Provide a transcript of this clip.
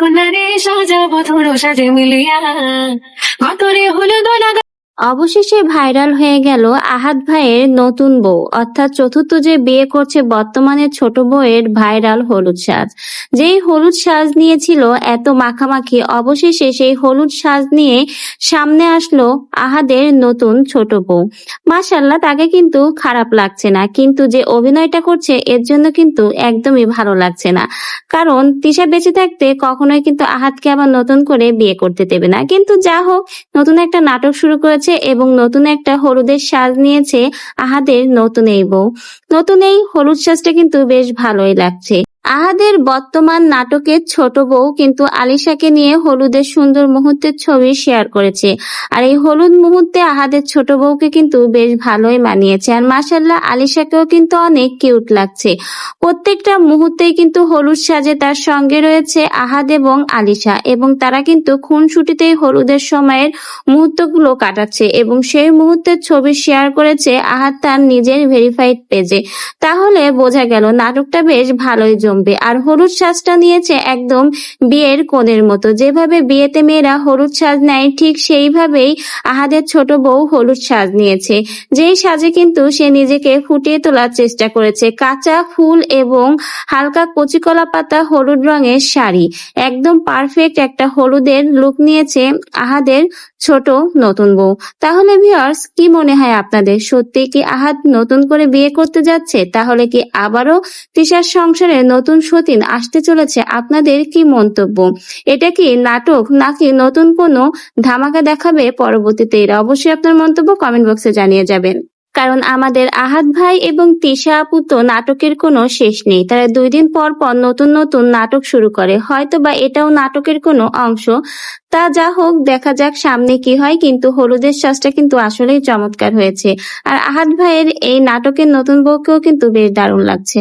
কন্যারে সাজাবো ধরো সাজে মিলিয়া। কতরে হলুদ লাগা অবশেষে ভাইরাল হয়ে গেল আহাদ ভাইয়ের নতুন বউ। অর্থাৎ চতুর্থ যে বিয়ে করছে বর্তমানে ছোট বউয়ের ভাইরাল হলুদ সাজ। যেই হলুদ সাজ নিয়েছিল এত মাখামাখি, অবশেষে সেই হলুদ সাজ নিয়ে সামনে আসলো আহাদের নতুন ছোট বউ। মাশাল্লাহ তাকে কিন্তু খারাপ লাগছে না। কিন্তু যে অভিনয়টা করছে, এর জন্য কিন্তু একদমই ভালো লাগছে না। কারণ তিশা বেঁচে থাকতে কখনোই কিন্তু আহাদকে আবার নতুন করে বিয়ে করতে দেবে না। কিন্তু যা হোক, নতুন একটা নাটক শুরু করেছে এবং নতুন একটা হলুদের সাজ নিয়েছে আহাদের নতুন এই বউ। নতুন এই হলুদ সাজটা কিন্তু বেশ ভালোই লাগছে। আহাদের বর্তমান নাটকের ছোট বউ কিন্তু আলিশাকে নিয়ে হলুদের সুন্দর মুহূর্তের ছবি শেয়ার করেছে। আর এই হলুদ মুহূর্তে আহাদের ছোট বউকে কিন্তু বেশ ভালোই মানিয়েছে। আর মাসাল্লাহ আলিশাকেও কিন্তু অনেক কিউট লাগছে। প্রত্যেকটা মুহূর্তেই কিন্তু হলুদ সাজে তার সঙ্গে রয়েছে আহাদ এবং আলিশা। এবং তারা কিন্তু খুনসুটিতেই হলুদের সময়ের মুহূর্তগুলো কাটাচ্ছে এবং সেই মুহূর্তের ছবি শেয়ার করেছে আহাদ তার নিজের ভেরিফাইড পেজে। তাহলে বোঝা গেল, নাটকটা বেশ ভালোই জমবে আর হলুদ সাজটা নিয়েছে একদম বিয়ের কোণের মতো। যেভাবে বিয়েতে মেয়েরা হলুদ সাজ নেয়, ঠিক সেইভাবেই আহাদের ছোট বউ হলুদ সাজ নিয়েছে। যেই সাজে কিন্তু সে নিজেকে ফুটিয়ে তোলার চেষ্টা করেছে। কাঁচা ফুল এবং হালকা কচিকলা পাতা হলুদ রঙের শাড়ি। একদম পারফেক্ট একটা হলুদের লুক নিয়েছে আহাদের ছোট নতুন বউ। তাহলে ভিউয়ার্স কি মনে হয় আপনাদের? সত্যি কি আহাত নতুন করে বিয়ে করতে যাচ্ছে? তাহলে কি আবারও তিশার সংসারে নতুন সতীন আসতে চলেছে? আপনাদের কি মন্তব্য? এটা কি নাটক নাকি নতুন কোনো ধামাকা দেখাবে পরবর্তীতে? এরা অবশ্যই আপনার মন্তব্য কমেন্ট বক্সে জানিয়ে যাবেন। কারণ আমাদের আহাত ভাই এবং তিশা আপু তো নাটকের কোনো শেষ নেই। তারা দুই দিন পর পর নতুন নতুন নাটক শুরু করে। হয়তো বা এটাও নাটকের কোনো অংশ। তা যা হোক, দেখা যাক সামনে কি হয়, কিন্তু হলুদের শ্বাসটা কিন্তু আসলেই চমৎকার হয়েছে। আর আহাত ভাইয়ের এই নাটকের নতুন বউকেও কিন্তু বেশ দারুণ লাগছে।